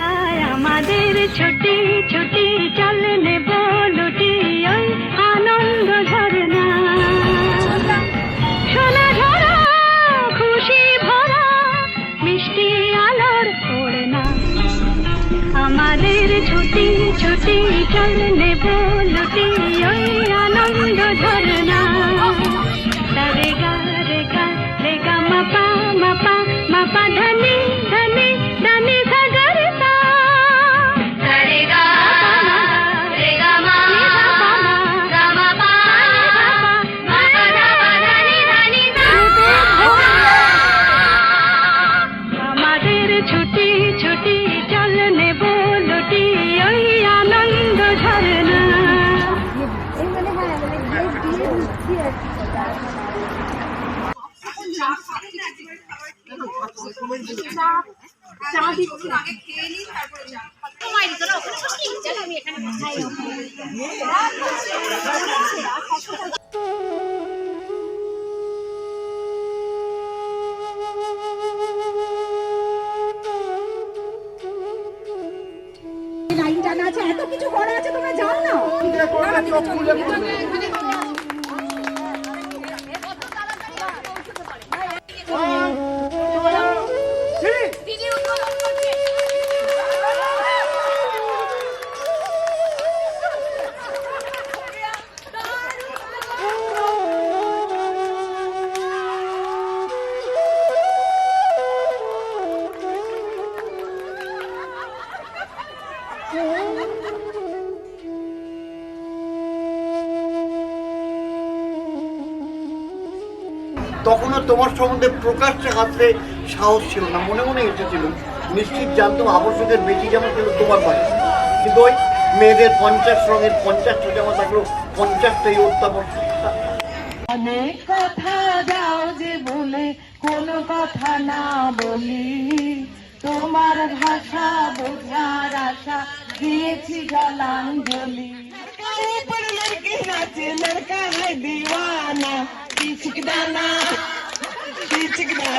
আয় আমাদের ছুটি ছুটি চল নেব লুটি ওই আনন্দ ঝরনা রে গা রে গা রে গা মাপা মাপা মাপা ধনি ধনি ধনি সাগর ছুটি লাইন টানা আছে এত কিছু করা আছে তোমরা যাও না। তখনও তোমার সম্বন্ধে প্রকাশ্যে হাসতে সাহস ছিল না মনে মনে এসেছিল নিশ্চিত জানতাম আবশ্যকের বেশি জামা ছিল তোমার বাড়ি কিন্তু ওই মেয়েদের পঞ্চাশ রঙের পঞ্চাশটা জামা থাকলেও পঞ্চাশটাই অত্যাবর অনেক কথা যাও যে বলে কোনো কথা না বলি তোমার ভাষা বোঝার আশা দিয়েছি জলাঞ্জলি ऊपर लड़की नाचे लड़का है दीवाना बीचिक दाना बीचिक